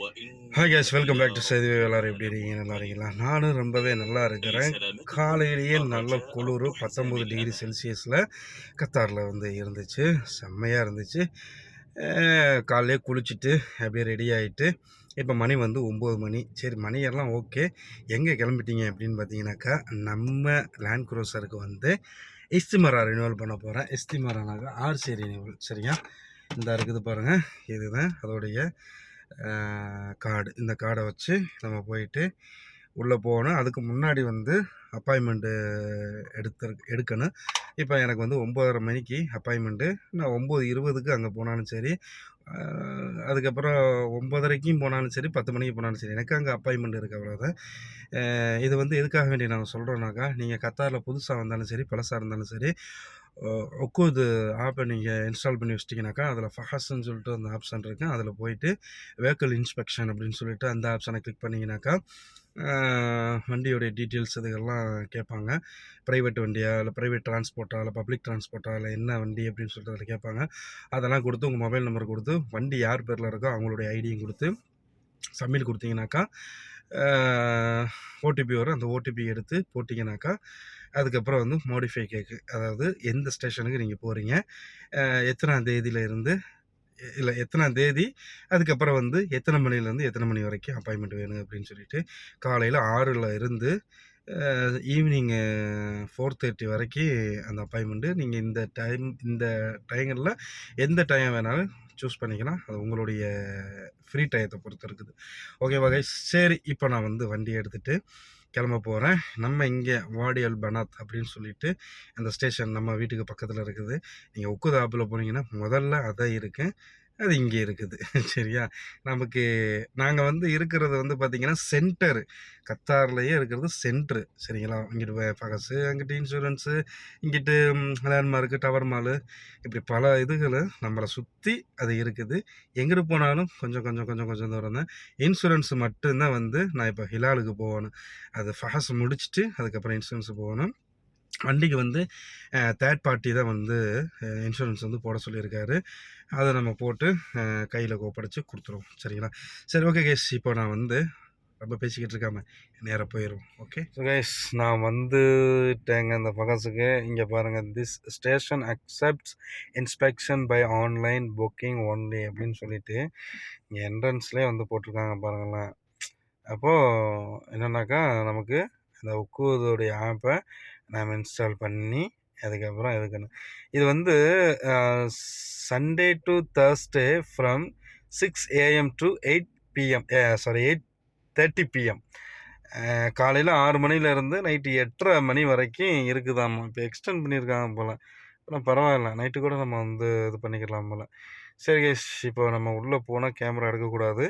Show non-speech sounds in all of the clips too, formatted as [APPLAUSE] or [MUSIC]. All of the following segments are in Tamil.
Hi guys welcome back to செய்தி எல்லாரும் எப்படி இருக்கீங்க? நல்லா இருக்கீங்களா? நானும் ரொம்பவே நல்லா இருக்கிறேன். காலையிலேயே நல்ல குளிர் பத்தொம்பது டிகிரி செல்சியஸில் கத்தாரில் வந்து இருந்துச்சு. செம்மையாக இருந்துச்சு. காலையிலே குளிச்சுட்டு அப்படியே ரெடி ஆகிட்டு இப்போ மணி வந்து ஒம்பது மணி. சரி மணியெல்லாம் ஓகே எங்கே கிளம்பிட்டீங்க அப்படின்னு பார்த்தீங்கன்னாக்கா நம்ம லேண்ட் க்ரோசருக்கு வந்து எஸ்திமரா ரினியூவல் பண்ண போகிறேன் எஸ்திமரானாக்கா ஆர்சி ரினியூவல் சரியா? இந்த இருக்குது பாருங்கள் இதுதான் அதோடைய கார்டு. இந்த கார்டை வச்சு நம்ம போயிட்டு உள்ளே போகணும். அதுக்கு முன்னாடி வந்து அப்பாயின்மெண்ட்டு எடுத்து எடுக்கணும். இப்போ எனக்கு வந்து ஒம்பதரை மணிக்கு அப்பாயின்மெண்ட்டு. நான் ஒம்பது இருபதுக்கு அங்கே போனாலும் சரி அதுக்கப்புறம் ஒம்பதரைக்கும் போனாலும் சரி பத்து மணிக்கு போனாலும் சரி எனக்கு அங்கே அப்பாயின்மெண்ட் இருக்குது அவ்வளோதான் இது வந்து எதுக்காக வேண்டி நான் சொல்கிறேன்னாக்கா நீங்கள் கத்தாரில் புதுசாக வந்தாலும் சரி பழசாக இருந்தாலும் சரி ஒக்குது ஆப்பை நீங்கள் இன்ஸ்டால் பண்ணி வச்சிட்டிங்கனாக்கா அதில் ஃபஹஸ்ன்னு சொல்லிட்டு அந்த ஆப்ஷன் இருக்குது அதில் போயிட்டு வெஹிக்கிள் இன்ஸ்பெக்ஷன் அப்படின்னு சொல்லிட்டு அந்த ஆப்ஷனை கிளிக் பண்ணிங்கனாக்கா வண்டியோடைய டீட்டெயில்ஸ் இதுகள்லாம் கேட்பாங்க. ப்ரைவேட் வண்டியா இல்லை ப்ரைவேட் டிரான்ஸ்போர்ட்டா இல்லை பப்ளிக் டிரான்ஸ்போர்ட்டா இல்லை என்ன வண்டி அப்படின்னு சொல்லிட்டு அதில் கேட்பாங்க. அதெல்லாம் கொடுத்து உங்கள் மொபைல் நம்பர் கொடுத்து வண்டி யார் பேரில் இருக்கோ அவங்களுடைய ஐடியும் கொடுத்து சப்மிட் கொடுத்தீங்கனாக்கா ஓடிபி வரும். அந்த ஓடிபி எடுத்து போட்டிங்கனாக்கா அதுக்கப்புறம் வந்து மோடிஃபை கேக்கு அதாவது எந்த ஸ்டேஷனுக்கு நீங்கள் போகிறீங்க எத்தனாம் தேதியிலேருந்து இல்லை எத்தனாம் தேதி அதுக்கப்புறம் வந்து எத்தனை மணிலேருந்து எத்தனை மணி வரைக்கும் அப்பாயின்மெண்ட் வேணும் அப்படின்னு சொல்லிட்டு காலையில் ஆறில் இருந்து ஈவினிங்கு ஃபோர் தேர்ட்டி வரைக்கும் அந்த அப்பாயின்மெண்ட்டு நீங்கள் இந்த டைம் இந்த டைங்களில் எந்த டைம் வேணாலும் சூஸ் பண்ணிக்கலாம். அது உங்களுடைய ஃப்ரீ டயத்தை பொறுத்து இருக்குது. ஓகே வகை சரி இப்போ நான் வந்து வண்டி எடுத்துகிட்டு கிளம்ப போகிறேன் நம்ம இங்கே வாடியல் பனாத் அப்படின்னு சொல்லிட்டு அந்த ஸ்டேஷன் நம்ம வீட்டுக்கு பக்கத்தில் இருக்குது. நீங்கள் உக்குது ஆப்பில் போனீங்கன்னா முதல்ல அதான் இருக்குது அது இங்கே இருக்குது. [LAUGHS] சரியா? நமக்கு நாங்கள் வந்து இருக்கிறது வந்து பார்த்திங்கன்னா சென்டரு கத்தார்லேயே இருக்கிறது சென்ட்ரு சரிங்களா? இங்கிட்டு பகசு அங்கிட்டு இன்சூரன்ஸு இங்கிட்டு லேண்ட்மார்க்கு டவர் மாலு இப்படி பல இதுகள் நம்மளை சுற்றி அது இருக்குது. எங்கிட்டு போனாலும் கொஞ்சம் கொஞ்சம் கொஞ்சம் கொஞ்சம் தூரம் தான். இன்சூரன்ஸ் மட்டும்தான் வந்து நான் இப்போ ஹிலாலுக்கு போகணும். அது ஃபஹஸ் முடிச்சுட்டு அதுக்கப்புறம் இன்சூரன்ஸ் போகணும். வண்டிக்கு வந்து தேர்ட் பார்ட்டி தான் வந்து இன்சூரன்ஸ் வந்து போட சொல்லியிருக்காரு. அதை நம்ம போட்டு கையில் கோப்படைச்சு கொடுத்துருவோம். சரிங்களா? சரி ஓகே கேஸ் இப்போ நான் வந்து ரொம்ப பேசிக்கிட்டு இருக்காம நேராக போயிடும் ஓகே ஸோ கைஸ் நான் வந்துட்டேங்க இந்த பகஸுக்கு இங்கே பாருங்கள் this station accepts inspection by online booking only அப்படின்னு சொல்லிட்டு இங்கே என்ட்ரன்ஸ்லேயே வந்து போட்டிருக்காங்க பாருங்களேன். அப்போது என்னென்னாக்கா நமக்கு இந்த உக்குவதோடைய ஆப்பை நாம் இன்ஸ்டால் பண்ணி அதுக்கப்புறம் எதுக்குன்னு. இது வந்து Sunday to Thursday from six AM to eight PM sorry eight thirty PM காலையில் ஆறு மணிலேருந்து நைட்டு எட்டரை மணி வரைக்கும் இருக்குதாம்மா. இப்போ எக்ஸ்டெண்ட் பண்ணியிருக்காங்க போல். ஆனால் பரவாயில்ல. நைட்டு கூட நம்ம வந்து இது பண்ணிக்கலாம் போல். சரி கேஷ் இப்போ நம்ம உள்ளே போனால் கேமரா எடுக்கக்கூடாது.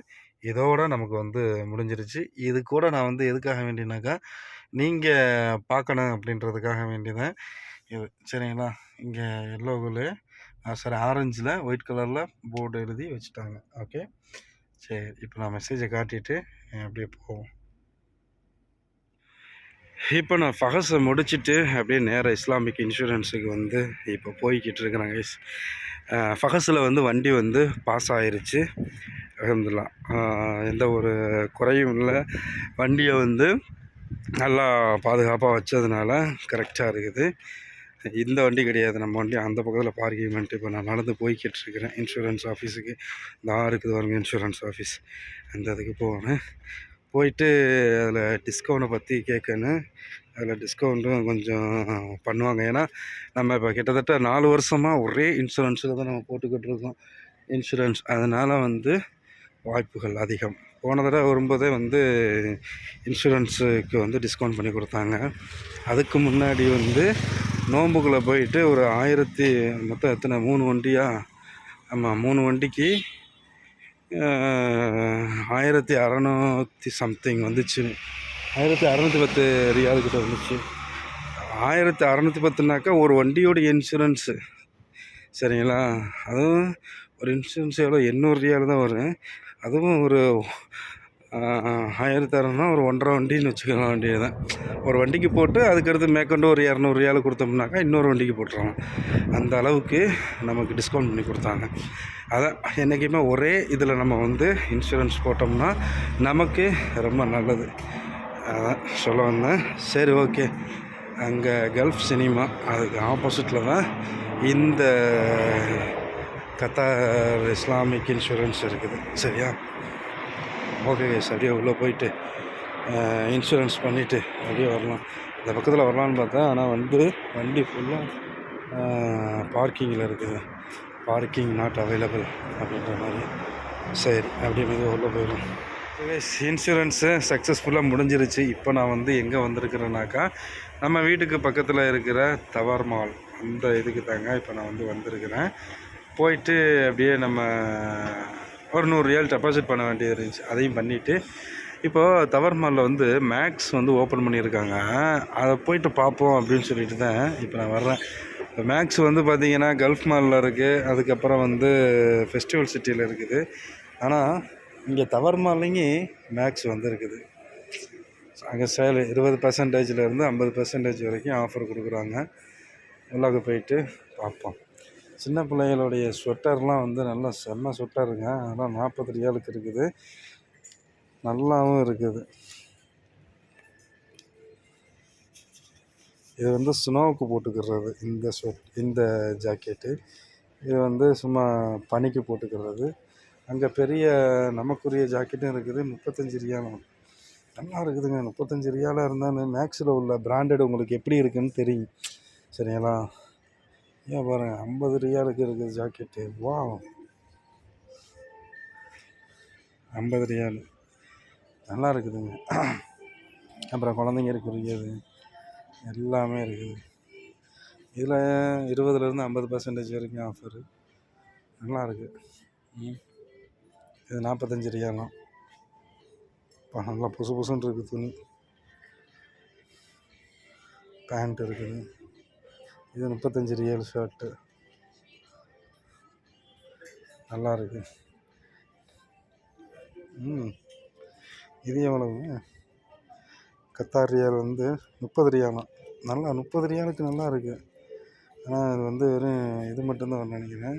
இதோட நமக்கு வந்து முடிஞ்சிருச்சு. இது கூட நான் வந்து எதுக்காக வேண்டினாக்கா நீங்கள் பார்க்கணும் அப்படின்றதுக்காக வேண்டிதான். இது சரிங்களா? இங்கே எல்லோவில் சாரி ஆரஞ்சில் ஒயிட் கலரில் போர்டு எழுதி வச்சுட்டாங்க. ஓகே சரி இப்போ நான் மெசேஜை காட்டிட்டு அப்படியே போவோம். இப்போ நான் ஃபகஸை முடிச்சுட்டு அப்படியே நேராக இஸ்லாமிக் இன்சூரன்ஸுக்கு வந்து இப்போ போய்கிட்டு இருக்கிறேன் கைஸ் ஃபகஸில் வந்து வண்டி வந்து பாஸ் ஆயிருச்சு. அலமதுல்லா எந்த ஒரு குறையும் இல்லை. வண்டியை வந்து நல்லா பாதுகாப்பாக வச்சதுனால கரெக்டாக இருக்குது. இந்த வண்டி கிடையாது. நம்ம வண்டி அந்த பக்கத்தில் பார்க்கிங் பண்ணிட்டு இப்போ நான் நடந்து போய்கிட்டு இருக்கிறேன் இன்சூரன்ஸ் ஆஃபீஸுக்கு தான் இருக்குது பாருங்க இன்சூரன்ஸ் ஆஃபீஸ் அந்த இதுக்கு போவேன் போயிட்டு அதில் டிஸ்கவுண்ட்டை பற்றி கேட்கணும் அதில் டிஸ்கவுண்ட்டும் கொஞ்சம் பண்ணுவாங்க. ஏன்னா நம்ம இப்போ கிட்டத்தட்ட நாலு வருஷமாக ஒரே இன்சூரன்ஸில் தான் நம்ம போட்டுக்கிட்டு இருக்கோம். இன்சூரன்ஸ் அதனால் வந்து வாய்ப்புகள் அதிகம். போன தடவை வரும்போதே வந்து இன்சூரன்ஸுக்கு வந்து டிஸ்கவுண்ட் பண்ணி கொடுத்தாங்க. அதுக்கு முன்னாடி வந்து நோம்புக்குள்ளே போயிட்டு ஒரு ஆயிரத்தி மொத்தம் எத்தனை மூணு வண்டியா? ஆமாம் மூணு வண்டிக்கு ஆயிரத்தி அறநூற்றி சம்திங் வந்துச்சு. ஆயிரத்தி அறநூற்றி பத்து ரியால்கிட்ட வந்துச்சு. ஆயிரத்தி அறநூற்றி பத்துனாக்கா ஒரு வண்டியோட இன்சூரன்ஸு சரிங்களா? அதுவும் ஒரு இன்சூரன்ஸ் எவ்வளோ? எண்ணூறு ரியால் தான் வரும். அதுவும் ஒரு ஆயிரத்தி அறநூறுனா ஒரு ஒன்றரை வண்டின்னு வச்சுக்கலாம் வண்டியை தான். ஒரு வண்டிக்கு போட்டு அதுக்கடுத்து மேற்கொண்டு ஒரு இரநூறு கொடுத்தோம்னாக்கா இன்னொரு வண்டிக்கு போட்டுருவாங்க. அந்த அளவுக்கு நமக்கு டிஸ்கவுண்ட் பண்ணி கொடுத்தாங்க. அதான் என்றைக்குமே ஒரே இதில் நம்ம வந்து இன்சூரன்ஸ் போட்டோம்னா நமக்கு ரொம்ப நல்லது. அதான் சொல்ல வந்தேன். சரி ஓகே அங்கே கல்ஃப் சினிமா அதுக்கு ஆப்போசிட்டில் தான் இந்த கத்தார் இஸ்லாமிக் இன்சூரன்ஸ் இருக்குது. சரியா? ஓகே அப்படியே உள்ளே போயிட்டு இன்சூரன்ஸ் பண்ணிவிட்டு அப்படியே வரலாம். இந்த பக்கத்தில் வரலான்னு பார்த்தா ஆனால் வந்து வண்டி ஃபுல்லாக பார்க்கிங்கில் இருக்குது. பார்க்கிங் நாட் அவைலபிள் அப்படின்ற மாதிரி. சரி அப்படியே மெதுவாக உள்ளே போயிடும் இன்சூரன்ஸு சக்ஸஸ்ஃபுல்லாக முடிஞ்சிருச்சு. இப்போ நான் வந்து எங்கே வந்திருக்கிறேனாக்கா நம்ம வீட்டுக்கு பக்கத்தில் இருக்கிற தவார் மால் அந்த இதுக்கு தாங்க இப்போ நான் வந்து வந்திருக்கிறேன். போயிட்டு அப்படியே நம்ம ஒரு நூறு ரியல் டெபாசிட் பண்ண வேண்டியது இருந்துச்சு. அதையும் பண்ணிவிட்டு இப்போது தவர் மாலில் வந்து மேக்ஸ் வந்து ஓப்பன் பண்ணியிருக்காங்க. அதை போயிட்டு பார்ப்போம் அப்படின்னு சொல்லிட்டு தான் இப்போ நான் வர்றேன். இப்போ மேக்ஸ் வந்து பார்த்திங்கன்னா கல்ஃப் மாலில் இருக்குது அதுக்கப்புறம் வந்து ஃபெஸ்டிவல் சிட்டியில் இருக்குது. ஆனால் இங்கே தவர் மால்லையும் மேக்ஸ் வந்து இருக்குது அங்கே சேல் இருபது பர்சன்டேஜ்லேருந்து ஐம்பது பர்சன்டேஜ் வரைக்கும் ஆஃபர் கொடுக்குறாங்க. உள்ளாக போயிட்டு பார்ப்போம். சின்ன பிள்ளைகளுடைய ஸ்வெட்டர்லாம் வந்து நல்லா செம்ம ஸ்வெட்டருங்க அதெல்லாம் நாற்பது ரியாலுக்கு இருக்குது. நல்லாவும் இருக்குது. இது வந்து ஸ்னோவுக்கு போட்டுக்கிறது இந்த ஸ்வெட் இந்த ஜாக்கெட்டு இது வந்து சும்மா பனிக்கு போட்டுக்கிறது. அங்கே பெரிய நமக்குரிய ஜாக்கெட்டும் இருக்குது. முப்பத்தஞ்சு ரியாலும். நல்லா இருக்குதுங்க. முப்பத்தஞ்சு ரியாலாக இருந்தாலும் மேக்ஸில் உள்ள பிராண்டட் உங்களுக்கு எப்படி இருக்குன்னு தெரியும். சரிங்களா? ஏன் பாருங்க ஐம்பது ரியாலுக்கு இருக்குது ஜாக்கெட்டு. வா ஐம்பது ரியால். நல்லா இருக்குதுங்க. அப்புறம் குழந்தைங்களுக்குரியது எல்லாமே இருக்குது. இதில் இருபதுலேருந்து ஐம்பது பர்சன்டேஜ் வரைக்கும் ஆஃபரு நல்லா இருக்குது இது நாற்பத்தஞ்சு ரியாலாம். இப்போ நல்லா புசு புசுன்னு இருக்குது துணி. பேண்ட் இருக்குது. இது முப்பத்தஞ்சு ரியல் ஷர்ட்டு. நல்லா இருக்கு ம். இது எவ்வளவு கத்தார் ரியால் வந்து முப்பது ரியாலாம் நல்லா முப்பது ரியாலுக்கு நல்லா இருக்குது ஆனால் அது வந்து வெறும் இது மட்டும்தான் வரும்னு நினைக்கிறேன்.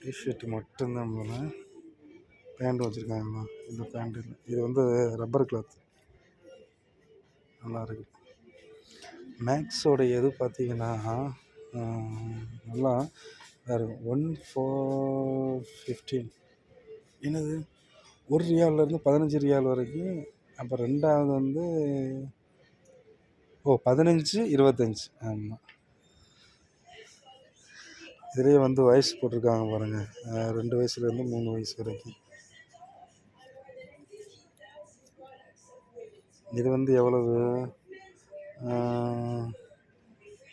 டிஷர்ட் மட்டும்தான் போனேன் பேண்ட் வச்சுருக்காங்கண்ணா இந்த பேண்ட் இது வந்து ரப்பர் கிளாத் நல்லா இருக்குது மேக்ஸோட இது பார்த்தீங்கன்னா நல்லா வேறு ஒன் ஃபோர் ஃபிஃப்டீன் என்னது? ஒரு ரியால்லேருந்து பதினஞ்சு ரியால் வரைக்கும் அப்போ ரெண்டாவது வந்து ஓ பதினஞ்சு இருபத்தஞ்சி. ஆமாம் இதுலேயே வந்து வயசு போட்டிருக்காங்க பாருங்கள் ரெண்டு வயசுலேருந்து மூணு வயசு வரைக்கும். இது வந்து எவ்வளவு?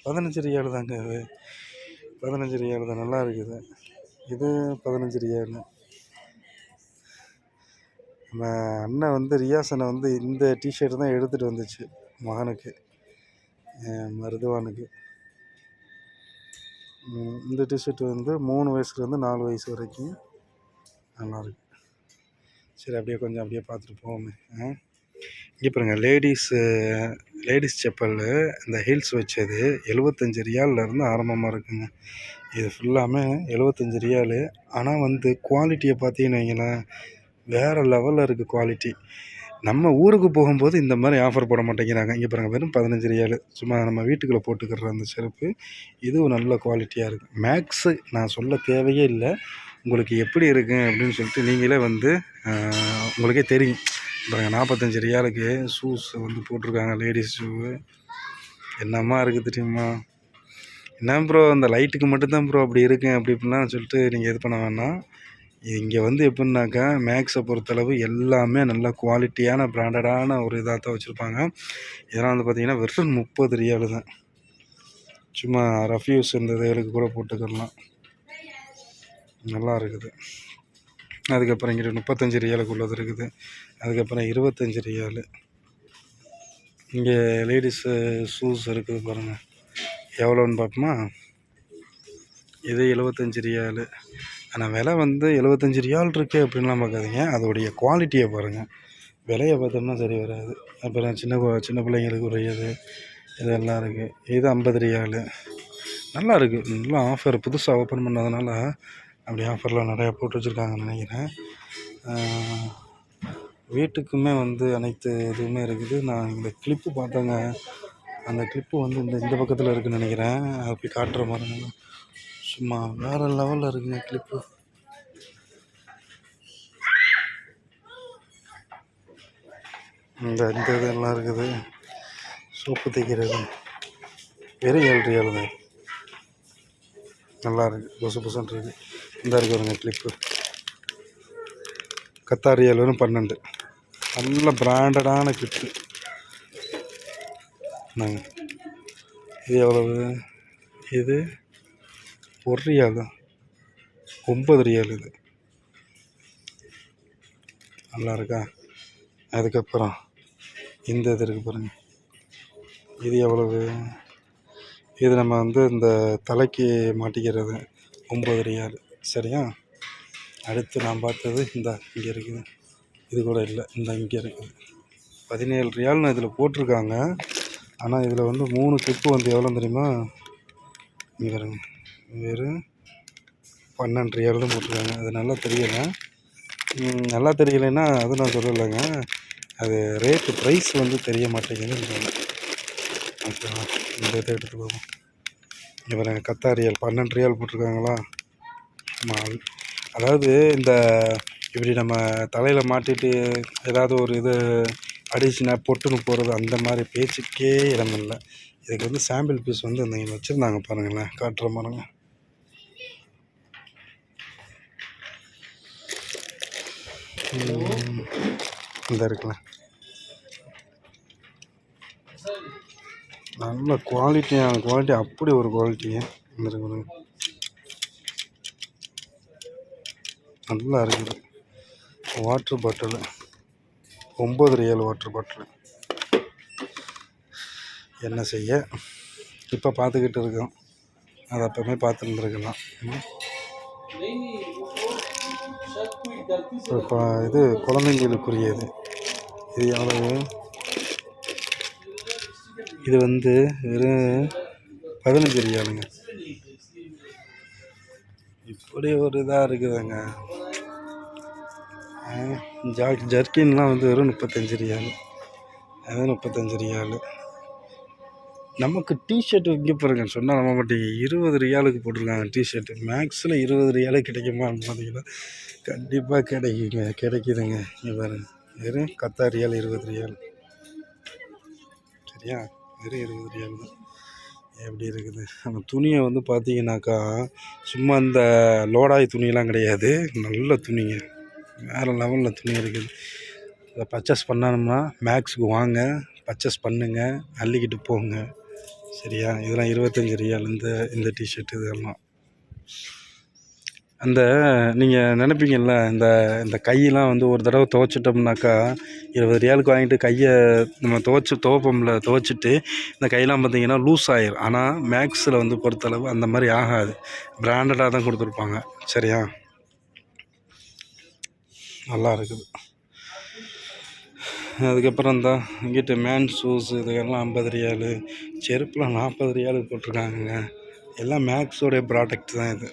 பதினஞ்சு ரியாலு தாங்க அது. பதினஞ்சு ரியாலு தான் நல்லா இருக்குது. இது பதினஞ்சு ரியாலு நம்ம அண்ணன் வந்து ரியாசனை வந்து இந்த டிஷர்ட் தான் எடுத்துகிட்டு வந்துச்சு மகனுக்கு. மருதுவானுக்கு. இந்த டிஷர்ட் வந்து மூணு வயசுலேருந்து நாலு வயசு வரைக்கும் நல்லாயிருக்கு சரி அப்படியே கொஞ்சம் அப்படியே பார்த்துட்டு போவோமே. ஆ இங்கே பாருங்கள் லேடிஸு லேடிஸ் செப்பலு இந்த ஹீல்ஸ் வச்சது எழுபத்தஞ்சி ரியாலிருந்து ஆரம்பமாக இருக்குங்க. இது ஃபுல்லாமே எழுபத்தஞ்சி ரியாலு. ஆனால் வந்து குவாலிட்டியை பார்த்தீங்கன்னு வைங்களேன் வேறு லெவலில் இருக்குது குவாலிட்டி நம்ம ஊருக்கு போகும்போது இந்த மாதிரி ஆஃபர் போட மாட்டேங்கிறாங்க. இங்கே பாருங்கள் வெறும் பதினஞ்சு ரியாலு. சும்மா நம்ம வீட்டுக்குள்ளே போட்டுக்கிற அந்த செருப்பு இதுவும் நல்ல குவாலிட்டியாக இருக்குது மேக்ஸு நான் சொல்ல தேவையே இல்லை. உங்களுக்கு எப்படி இருக்குது அப்படின்னு சொல்லிட்டு நீங்களே வந்து உங்களுக்கே தெரியும். பாருங்கள் நாற்பத்தஞ்சு ரியாலுக்கு ஷூஸ் வந்து போட்டிருக்காங்க லேடிஸ் ஷூவு என்னம்மா இருக்குது தெரியுமா? என்ன ப்ரோ அந்த லைட்டுக்கு மட்டும்தான் ப்ரோ அப்படி இருக்கு அப்படி இப்படிலாம் சொல்லிட்டு நீங்கள் இது பண்ண வேணாம். இங்கே வந்து எப்படின்னாக்கா மேக்ஸை பொறுத்தளவு எல்லாமே நல்ல குவாலிட்டியான பிராண்டடான ஒரு இதாக தான் வச்சுருப்பாங்க. இதெல்லாம் வந்து பார்த்திங்கன்னா வெறும் முப்பது ரியாலு தான். சும்மா ரஃப்யூஸ் இந்த இதுகளுக்கு கூட போட்டுக்கலாம் நல்லா இருக்குது. அதுக்கப்புறம் இங்கிட்ட முப்பத்தஞ்சு ரியாலுக்கு உள்ளது இருக்குது. அதுக்கப்புறம் இருபத்தஞ்சி ரியாலு. இங்கே லேடிஸு ஷூஸ் uh, இருக்குது பாருங்கள் எவ்வளோன்னு பார்ப்போமா? இது எழுபத்தஞ்சி ரியாலு. ஆனால் விலை வந்து எழுபத்தஞ்சி ரியால் இருக்குது அப்படின்லாம் பார்க்காதீங்க. அதோடைய குவாலிட்டியை பாருங்கள் விலையை பார்த்தோம்னா சரி வராது. அப்புறம் சின்ன சின்ன பிள்ளைங்களுக்கு உரியது இதெல்லாம் இருக்குது இது ஐம்பது ரியாலு. நல்லா இருக்குது நல்லா ஆஃபர் புதுசாக ஓப்பன் பண்ணதுனால அப்படி ஆஃபர்லாம் நிறையா போட்டு வச்சுருக்காங்கன்னு நினைக்கிறேன். வீட்டுக்குமே வந்து அனைத்து இதுவுமே இருக்குது. நான் இந்த கிளிப்பு பார்த்தேங்க. அந்த கிளிப்பு வந்து இந்த இந்த பக்கத்தில் இருக்குதுன்னு நினைக்கிறேன். அப்படி போய் காட்டுற மாதிரி சும்மா வேறு லெவலில் இருக்குங்க கிளிப்பு இந்த இந்த இதெல்லாம் இருக்குது. சோப்பு தைக்கிறது. வெறும் ஏழு ரியால் தான். நல்லா இருக்குது புசு புசுன்னு இருக்குது இந்த இருக்கு வருங்க கிளிப்பு கத்தார் ரியால் பன்னெண்டு. நல்ல பிராண்டடான கிளிப்பு நாங்கள் இது எவ்வளவு? இது ஒரு ரியால் தான். ஒம்பது ரியால் இது. நல்லா இருக்கா? அதுக்கப்புறம் இந்த இது இருக்குது பாருங்கள் இது எவ்வளவு? இது நம்ம வந்து இந்த தலைக்கு மாட்டிக்கிறது ஒம்பது ரியால். சரியா? அடுத்து நான் பார்த்தது இந்த இங்கே இருக்குது. இது கூட இல்லை. இந்த இங்கே இருக்குது. பதினேழு ரியால்னு இதில் போட்டிருக்காங்க. ஆனால் இதில் வந்து மூணு கிளிப்பு வந்து எவ்வளோ தெரியுமா? இங்கே இருங்க வெறும் பன்னெண்டு ரியால் போட்டிருக்காங்க. அது நல்லா தெரியலை. நல்லா தெரியலைன்னா அது நான் சொல்லலைங்க. அது ரேட்டு ப்ரைஸ் வந்து தெரிய மாட்டேங்குது ஓகேவா இந்த இதை எடுத்துக்கோங்க போவோம் இங்கே பாருங்க கத்தா ரியல் பன்னெண்டு ரியல் போட்டிருக்காங்களா? ஆமாம் அதாவது இந்த இப்படி நம்ம தலையில் மாட்டிட்டு ஏதாவது ஒரு இது அடிச்சுனா பொட்டுன்னு போகிறது அந்த மாதிரி பேச்சுக்கே இடம் இல்லை. இதுக்கு வந்து சாம்பிள் பீஸ் வந்து இந்த இங்கே வச்சுருந்தாங்க பாருங்களேன். காட்டுற பாருங்க. இந்த இருக்குல்ல. நல்ல குவாலிட்டியான குவாலிட்டி அப்படி ஒரு குவாலிட்டிங்க இந்த நல்லா இருக்குது. வாட்ரு பாட்டிலு ஒம்பது ரியல் வாட்ரு பாட்டிலு என்ன செய்ய? இப்போ பார்த்துக்கிட்டு இருக்கோம். அது அப்போவுமே பார்த்துருந்துருக்கலாம். இப்போ இது குழந்தைங்களுக்குரியது இது எவ்வளவு? இது வந்து வெறும் பதினஞ்சு ரியாலுங்க இப்படி ஒரு இதாக இருக்குதுங்க. ஜா ஜர்க்கின்லாம் வந்து வெறும் முப்பத்தஞ்சு ரியால் அது முப்பத்தஞ்சு ரியால் நமக்கு டிஷர்ட் இங்கே பாருங்க சொன்னால் நம்ம மாட்டீங்க. இருபது ரியாலுக்கு போட்டிருக்காங்க டிஷர்ட்டு மேக்ஸில் இருபது ரியாலே கிடைக்குமான்னு பார்த்தீங்கன்னா கண்டிப்பாக கிடைக்குங்க. கிடைக்குதுங்க. இங்கே பாருங்க. வெறும் கத்தார் ரியால் இருபது ரியால் சரியா? வெறும் இருபது ரியால் தான். எப்படி இருக்குது? அந்த துணியை வந்து பார்த்தீங்கன்னாக்கா சும்மா இந்த லோடாய் துணியெல்லாம் கிடையாது. நல்ல துணிங்க. வேறு லெவலில் துணி இருக்குது. இதை பர்ச்சேஸ் பண்ணணும்னா மேக்ஸுக்கு வாங்க. பர்ச்சேஸ் பண்ணுங்கள் அள்ளிக்கிட்டு போங்க. சரியா? இதெல்லாம் இருபத்தஞ்சி ரியாலேருந்து இந்த இந்த டிஷர்ட் இதெல்லாம். அந்த நீங்கள் நினைப்பீங்கள்ல இந்த இந்த கையெல்லாம் வந்து ஒரு தடவை துவைச்சிட்டோம்னாக்கா இருபது ரியாலுக்கு வாங்கிட்டு கையை நம்ம துவைச்சி துவைப்போம்ல துவைச்சிட்டு இந்த கையெல்லாம் பார்த்தீங்கன்னா லூஸ் ஆகிரும் ஆனால் மேக்ஸில் வந்து பொறுத்தளவு அந்த மாதிரி ஆகாது. பிராண்டடாக தான் கொடுத்துருப்பாங்க. சரியா? நல்லா இருக்குது. அதுக்கப்புறம் தான் இங்கிட்ட மேன் ஷூஸ் இதுக்கெல்லாம் ஐம்பது ரியாலு செருப்புலாம் நாற்பது ரியாலுக்கு போட்டிருக்காங்கங்க. எல்லாம் மேக்ஸோடைய ப்ராடக்ட் தான் இது.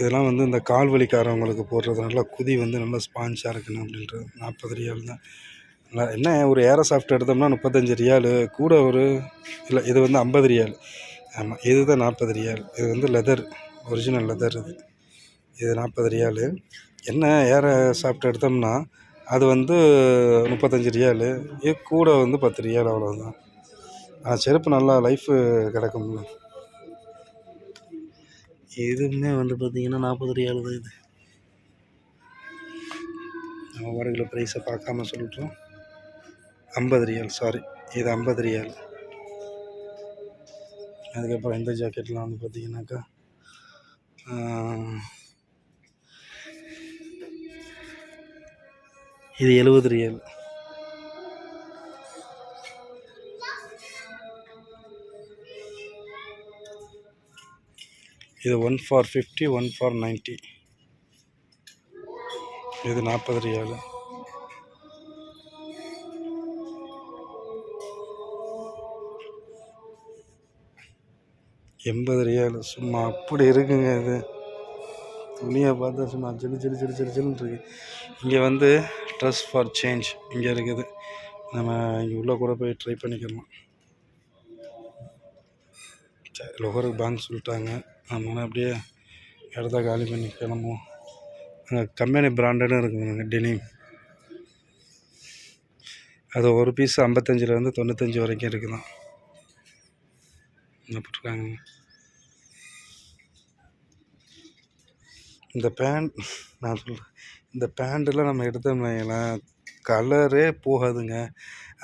இதெல்லாம் வந்து இந்த கால் வலிக்காரவங்களுக்கு போடுறது நல்லா குதி வந்து நல்லா ஸ்பான்ஸாக இருக்கணும் அப்படின்றது நாற்பது ரியால் தான். என்ன ஒரு ஏரோ சாஃப்ட் எடுத்தோம்னா முப்பத்தஞ்சு ரியாலு கூட ஒரு இல்லை இது வந்து ஐம்பது ரியால். ஆமாம் இது தான் நாற்பது ரியால். இது வந்து லெதர் ஒரிஜினல் லெதர் இது. இது நாற்பது ரியாலு. என்ன ஏர சாஃப்ட் எடுத்தோம்னா அது வந்து முப்பத்தஞ்சு ரியாலு. இது கூட வந்து பத்து ரியால் அவ்வளோதான் செருப்பு நல்லா லைஃபு கிடக்கும்ல எதுவுமே வந்து பார்த்தீங்கன்னா நாற்பது ரியால் தான் இது. நம்ம வருகிற ப்ரைஸை பார்க்காம சொல்லிட்டோம். ஐம்பது ரியால் சாரி இது ஐம்பது ரியால். அதுக்கப்புறம் இந்த ஜாக்கெட்லாம் வந்து பார்த்தீங்கன்னாக்கா இது எழுபது ரியல். இது one for fifty one for ninety இது நாற்பது ரியாலு எண்பது ரியாலு சும்மா அப்படி இருக்குங்க இது. துணியை பார்த்தா சும்மா சிலு சிலு சிலு சிலு சிலுன்னு இருக்குது இங்கே வந்து ட்ரெஸ் ஃபார் சேஞ்ச் இங்கே இருக்குது. நம்ம இங்கே உள்ளே கூட போய் ட்ரை பண்ணிக்கலாம். சரி லொஹருக்கு பாங்க் சொல்லிட்டாங்க. அதனால் அப்படியே இடத்த காலி பண்ணி கிளம்புவோம். அங்கே கம்பெனி பிராண்டடும் இருக்குங்க டெனிம் அது ஒரு பீஸ் ஐம்பத்தஞ்சிலேருந்து தொண்ணூத்தஞ்சு வரைக்கும் இருக்குதான். என்ன போட்டிருக்காங்க இந்த பேண்ட் நான் சொல்கிறேன் இந்த பேண்ட்டில் நம்ம எடுத்தோம்னா கலரே போகாதுங்க.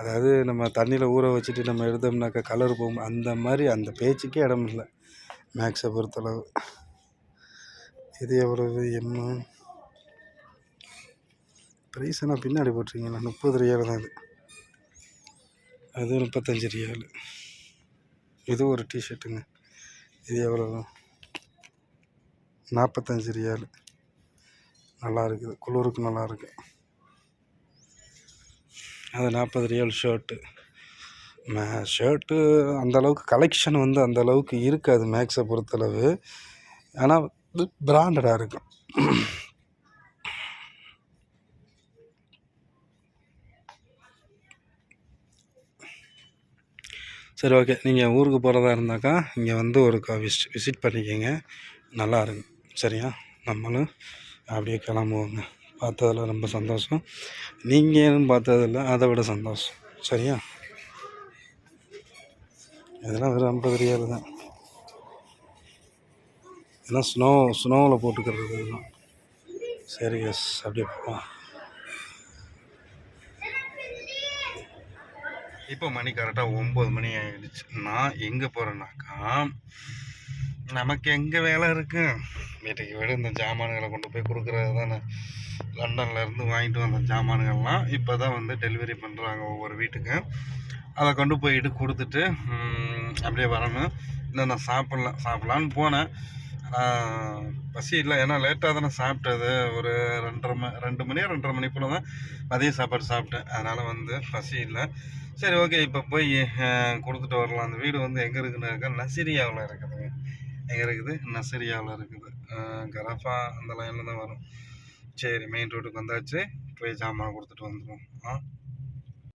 அதாவது நம்ம தண்ணியில் ஊற வச்சுட்டு நம்ம எடுத்தோம்னாக்கா கலர் போகும். அந்த மாதிரி அந்த பேச்சுக்கே இடம் இல்லை. மேக்ஸை பொறுத்தளவு. இது எவ்வளவு? என்ன? ப்ரைஸ் ஆனால் பின்னாடி போட்டிருக்கீங்களா? முப்பது ரியால் தான் இது. அது முப்பத்தஞ்சு ரியால் இது ஒரு டிஷர்ட்டுங்க இது எவ்வளவு? நாற்பத்தஞ்சு ரியால் நல்லா இருக்குது. குளிருக்கு நல்லா இருக்கு. அது நாற்பது ரியால் ஷர்ட்டு ஷர்ட்டு அந்த அளவுக்கு கலெக்ஷன் வந்து அந்தளவுக்கு இருக்காது மேக்ஸை பொறுத்தளவு. ஆனால் பிராண்டடாக இருக்கும். சரி ஓகே நீங்கள் ஊருக்கு போகிறதா இருந்தாக்கா இங்கே வந்து ஒரு விஸ் விசிட் பண்ணிக்கோங்க. நல்லா இருக்கும். சரியா? நம்மளும் அப்படியே கிளம்புவோங்க. பார்த்ததுல ரொம்ப சந்தோஷம். நீங்களும் பார்த்ததில்ல அதை விட சந்தோஷம். சரியா? இதெல்லாம் வெறும் ஐம்பது ரியால் தான். இதெல்லாம் ஸ்னோ ஸ்னோவில் போட்டுக்கிறது இதெல்லாம். சரி எஸ் அப்படியே போவோம் இப்போ மணி கரெக்டாக ஒம்பது மணி ஆகிடுச்சு நான் எங்கே போகிறேன்னாக்கா நமக்கு எங்கே வேலை இருக்கு? வீட்டுக்கு வீடு இந்த ஜாமான்களை கொண்டு போய் கொடுக்குறது தானே. லண்டன்ல இருந்து வாங்கிட்டு வந்த ஜாமான்கள்லாம் இப்போ தான் வந்து டெலிவரி பண்ணுறாங்க ஒவ்வொரு வீட்டுக்கு அதை கொண்டு போயிட்டு கொடுத்துட்டு அப்படியே வரணும். இன்னும் நான் சாப்பிட்ல சாப்பிட்லான்னு போனேன். பசி இல்லை. ஏன்னா லேட்டாக தானே சாப்பிட்டது. ஒரு ரெண்டரை மணி ரெண்டு மணி ரெண்டரை மணி போல் தான் மதிய சாப்பாடு சாப்பிட்டேன். அதனால் வந்து பசி இல்லை. சரி ஓகே இப்போ போய் கொடுத்துட்டு வரலாம். அந்த வீடு வந்து எங்கே இருக்குன்னாக்கா நசிரியாவில் இருக்குதுங்க எங்கே இருக்குது? நசிரியாவில் இருக்குது. கரஃபா அந்த லைனில் தான் வரும். சரி மெயின் ரோட்டுக்கு வந்தாச்சு. போய் ஜாமான் கொடுத்துட்டு வந்துடுவோம் ஆ?